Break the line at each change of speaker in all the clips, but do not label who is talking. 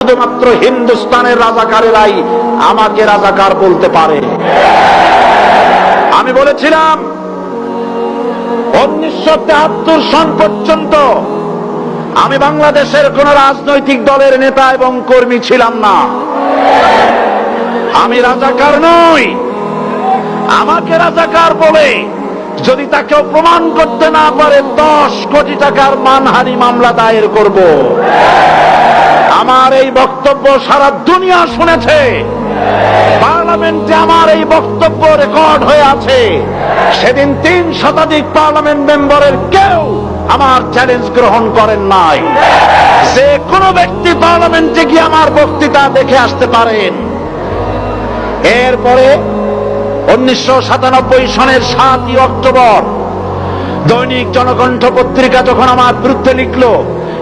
শুধুমাত্র হিন্দুস্তানের রাজাকারেরাই আমাকে রাজাকার বলতে পারে। আমি বলেছিলাম, উনিশশো তেহাত্তর সন পর্যন্ত আমি বাংলাদেশের কোন রাজনৈতিক দলের নেতা এবং কর্মী ছিলাম না। আমি রাজাকার নই। আমাকে রাজাকার বলে যদি তাকেও প্রমাণ করতে না পারে, দশ কোটি টাকার মানহানি মামলা দায়ের করব। আমার এই বক্তব্য সারা দুনিয়া শুনেছে। পার্লামেন্টে আমার এই বক্তব্য রেকর্ড হয়ে আছে। সেদিন তিন শতাধিক পার্লামেন্ট মেম্বারের কেউ আমার চ্যালেঞ্জ গ্রহণ করেন নাই। যে কোনো ব্যক্তি পার্লামেন্টে গিয়ে আমার বক্তৃতা দেখে আসতে পারেন। এরপরে উনিশশো সাতানব্বই সনের সাতই অক্টোবর দৈনিক জনকণ্ঠ পত্রিকা যখন আমার বিরুদ্ধে লিখল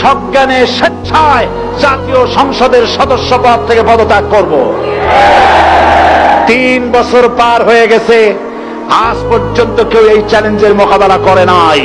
সজ্ঞানে স্বেচ্ছায় জাতীয় সংসদের সদস্য পদ থেকে পদত্যাগ করব। তিন বছর পার হয়ে গেছে, আজ পর্যন্ত কেউ এই চ্যালেঞ্জের মোকাবেলা করে নাই।